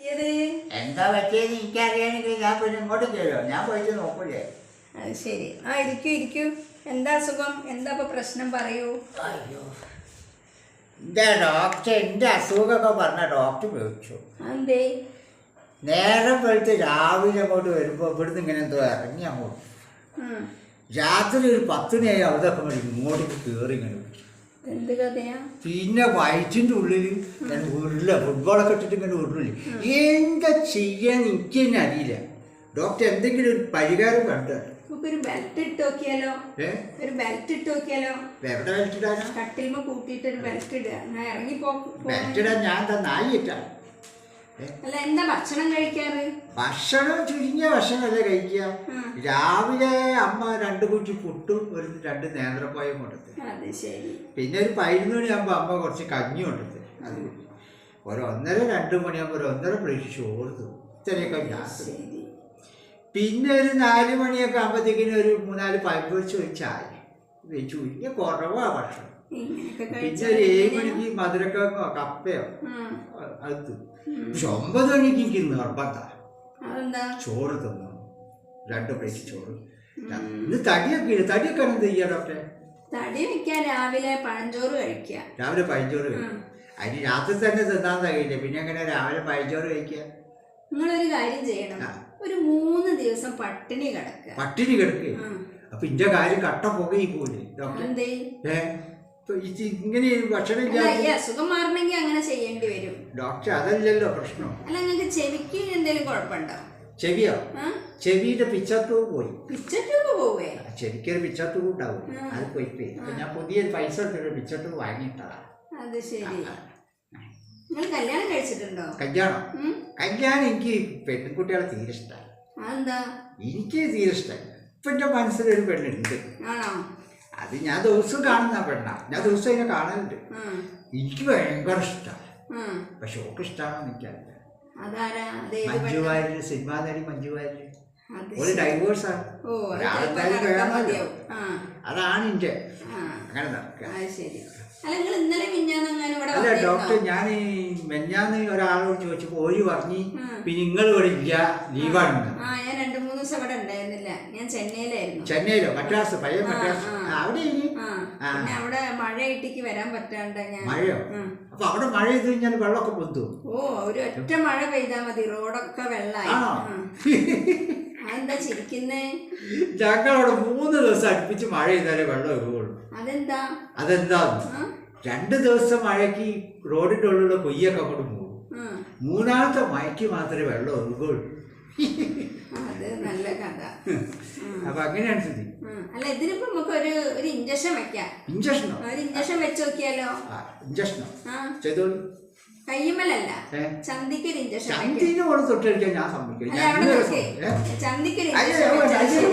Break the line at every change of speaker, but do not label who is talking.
എന്താ പറ്റിയെന്ന് എനിക്കറിയാണെങ്കിൽ ഞാൻ പിന്നെ ഇങ്ങോട്ട് കയറുമോ ഞാൻ പോയിട്ട് നോക്കൂലേ?
അത് ശരി. ആ ഇരിക്കൂ ഇരിക്കൂ. എന്താ അസുഖം? എന്താ ഇപ്പൊ പ്രശ്നം? പറയൂ.
അയ്യോ. എന്റെ ഡോക്ടർ? എന്റെ അസുഖമൊക്കെ പറഞ്ഞ ഡോക്ടർ വിളിച്ചു
എന്തേ
നേരം വെളുത്ത് രാവിലെ അങ്ങോട്ട് വരുമ്പോൾ ഇവിടുന്ന് ഇങ്ങനെ എന്തോ ഇറങ്ങി അങ്ങോട്ട്. രാത്രി ഒരു പത്ത് നേരം അവിടെയൊക്കെ ഇങ്ങോട്ടേക്ക് കയറി ഇങ്ങനെ വിളിച്ചു.
എന്ത് കഥയാ?
പിന്നെ വയറ്റിന്റെ ഉള്ളിൽ ഞാൻ ഉരുള ഫുട്ബോളൊക്കെ ഇട്ടിട്ട് ഇങ്ങനെ ഉരുളില്ല? എന്താ ചെയ്യാൻ എനിക്ക് തന്നെ അറിയില്ല. ഡോക്ടർ എന്തെങ്കിലും ഒരു പരിഹാരം കണ്ടു?
ഒരു ബെൽറ്റ് ഇട്ട് നോക്കിയാലോ? ഒരു ബെൽറ്റ് ഇട്ട് നോക്കിയാലോ?
എവിടെ വലിച്ചിടാനാ
കട്ടിൽമ കൂട്ടിയിട്ട് ഒരു ബെൽറ്റ് ഇടുക. ഞാൻ ഇറങ്ങി പോ ബെൽറ്റ്
വലിച്ചിടാൻ ഞാൻ എന്താ നായിട്ടാണ്
അല്ല എന്താ ഭക്ഷണം കഴിക്കാറ്?
ഭക്ഷണം ചുരുങ്ങിയ ഭക്ഷണമല്ലേ കഴിക്കുക. രാവിലെ അമ്മ രണ്ട് കുറ്റി പുട്ടും ഒരു രണ്ട് നേന്ത്രപ്പായും കൊടുത്ത് പിന്നെ ഒരു പതിനൊന്ന് മണിയാകുമ്പോൾ അമ്മ കുറച്ച് കഞ്ഞി കൊടുത്ത് അത് ഒരൊന്നര ഒരു ഒന്നര രണ്ട് മണിയാകുമ്പോൾ ഒരു ഒന്നര പ്ലേറ്റ് ചോറ് തോന്നും. ഇത്രയൊക്കെ പിന്നെ ഒരു നാല് മണിയൊക്കെ ആകുമ്പോഴത്തേക്കിനും ഒരു മൂന്നാൽ പൈപ്പ് വെച്ച് ഒരു ചായ. ചുരുങ്ങിയ കുറവാ ഭക്ഷണം. പിന്നെ ഒരു ഏഴ് മണിക്ക് മധുരക്കിഴങ്ങോ കപ്പയോ. അത്. പക്ഷെ ഒമ്പത് മണിക്ക് എനിക്ക് നിർബന്ധ. ചോറ് തിന്നു രണ്ട് പ്ലേറ്റ് ചോറ്. ഇന്ന് തടിയൊക്കെ തടിയൊക്കെ എന്ത് ചെയ്യാ ഡോക്ടറെ?
തടി വെക്കാൻ രാവിലെ പഴഞ്ചോറ് കഴിക്കുക
രാവിലെ പഴഞ്ചോറ് കഴിക്കും.
ഉം.
അതിന് രാത്രി തന്നെ തിന്നാൻ കഴിയില്ല. പിന്നെ എങ്ങനെ രാവിലെ പഴഞ്ചോറ് കഴിക്കുക?
നിങ്ങളൊരു കാര്യം ചെയ്യണം. ഒരു മൂന്ന് ദിവസം പട്ടിണി കിടക്കുക.
പട്ടിണി കിടക്കുക. അപ്പൊ ഇന്റെ കാര്യം കട്ട പുകയി പോലെ ഇങ്ങനെ ഭക്ഷണം
അസുഖം മാറണമെങ്കിൽ അങ്ങനെ ചെയ്യേണ്ടി വരും.
ഡോക്ടർ അതല്ലല്ലോ പ്രശ്നം.
അല്ല നിങ്ങൾക്ക് ചെവിക്ക് എന്തെങ്കിലും കുഴപ്പമുണ്ടോ?
ചെവിയോ? ചെവിയുടെ പിച്ചത്തൂ പോയി.
പിച്ചത്തൂ ട്യൂബ് പോവേ
ചെവിക്കൊരു പിച്ചത്തൂ ട്യൂബ് ഉണ്ടാവും അത് പോയി പോയി. അപ്പൊ ഞാൻ പുതിയ പൈസ ഇട്ടൊരു പിച്ചത്തൂ ട്യൂബ് വാങ്ങിയിട്ടതാ.
അത് ശരി. നിങ്ങൾ കല്യാണം കഴിച്ചിട്ടുണ്ടോ?
കല്യാണം? കല്യാണം എനിക്ക് പെൺകുട്ടികളെ തീരെ
അതെന്താ?
എനിക്ക് തീരെ ഇഷ്ടമായി ഇപ്പൊ എന്റെ മനസ്സിലൊരു പെണ്ണുണ്ട്. അത് ഞാൻ ദിവസം കാണുന്ന പെണ്ണാണ് ഞാൻ ദിവസം അതിനെ കാണലുണ്ട്. എനിക്ക് ഭയങ്കര ഇഷ്ടമാണ്. പക്ഷെ ഓക്ക് ഇഷ്ടമാണെന്ന് എനിക്കറിയില്ല. മഞ്ജു വാര്യ സിനിമ നടി മഞ്ജു
വാര്യ
ഒരു ഡൈവേഴ്സാണ് അതാണ്
എന്റെ
അങ്ങനെ നടക്കുക
അത് ശരി അല്ല നിങ്ങൾ ഇന്നലെ ഇവിടെ
അല്ല
വന്നിരുന്നോ?
ഡോക്ടർ ഞാൻ ഈ മെഞ്ഞാന്ന് ഒരാളോട് ചോദിച്ചപ്പോൾ ഓര് പറഞ്ഞ്. പിന്നെ നിങ്ങൾ ഇവിടെ ഇല്ല ലീവാണ്
ആ ഞാൻ രണ്ടു മൂന്ന് ദിവസം ഇവിടെ ഉണ്ടായിരുന്നില്ല ഞാൻ ചെന്നൈയിലായിരുന്നു
ചെന്നൈയിലോ മദ്രാസ്
പയ്യ
മദ്രാസ്.
ആ,
അവിടെ ഇനി
ആ
ആ.
പിന്നെ അവിടെ മഴയിട്ടിക്ക് വരാൻ പറ്റാണ്ട് ഞാൻ
മഴയോ
ഉം.
അപ്പൊ അവിടെ മഴ ചെയ്ത് കഴിഞ്ഞാൽ വെള്ളമൊക്കെ പൊന്തു
ഓ ഒരു ഒറ്റ മഴ പെയ്താ മതി റോഡൊക്കെ വെള്ളായി
ആണോ?
ഉം. അതെന്താ ചിരിക്കുന്നേ
ഞങ്ങളവിടെ മൂന്ന് ദിവസം അടുപ്പിച്ച് മഴ ചെയ്താലേ വെള്ളം ഒഴുകുള്ളൂ
അതെന്താ? അതെന്താ?
രണ്ട് ദിവസം മഴയ്ക്ക് റോഡിന്റെ ഉള്ളിലുള്ള കൊയ്യൊക്കെ അങ്ങോട്ട് പോകും
ഉം.
മൂന്നാമത്തെ മഴയ്ക്ക് മാത്രമേ വെള്ളം ഒഴുകുള്ളൂ.
അത് നല്ല കഥ. ഉം.
അപ്പൊ അങ്ങനെയാണ് സ്ഥിതി.
അല്ല ഇതിനിപ്പോ നമുക്ക് ഒരു ഒരു ഇഞ്ചക്ഷൻ വെക്കാം.
ഇഞ്ചക്ഷനോ
ഒരു ഇഞ്ചക്ഷൻ വെച്ച് നോക്കിയാലോ?
ഇഞ്ചക്ഷനോ ചെയ്തോളൂ. കയ്യുമലല്ല?
ചന്തിക്ക് ഒരു ഇഞ്ചക്ഷൻ വെക്കാം.
ചന്തിന് കൊണ്ട് തൊട്ടടിക്കാൻ ഞാൻ സമ്മതിക്കില്ല?
ചന്തിക്ക് ഒരു ഇഞ്ചക്ഷൻ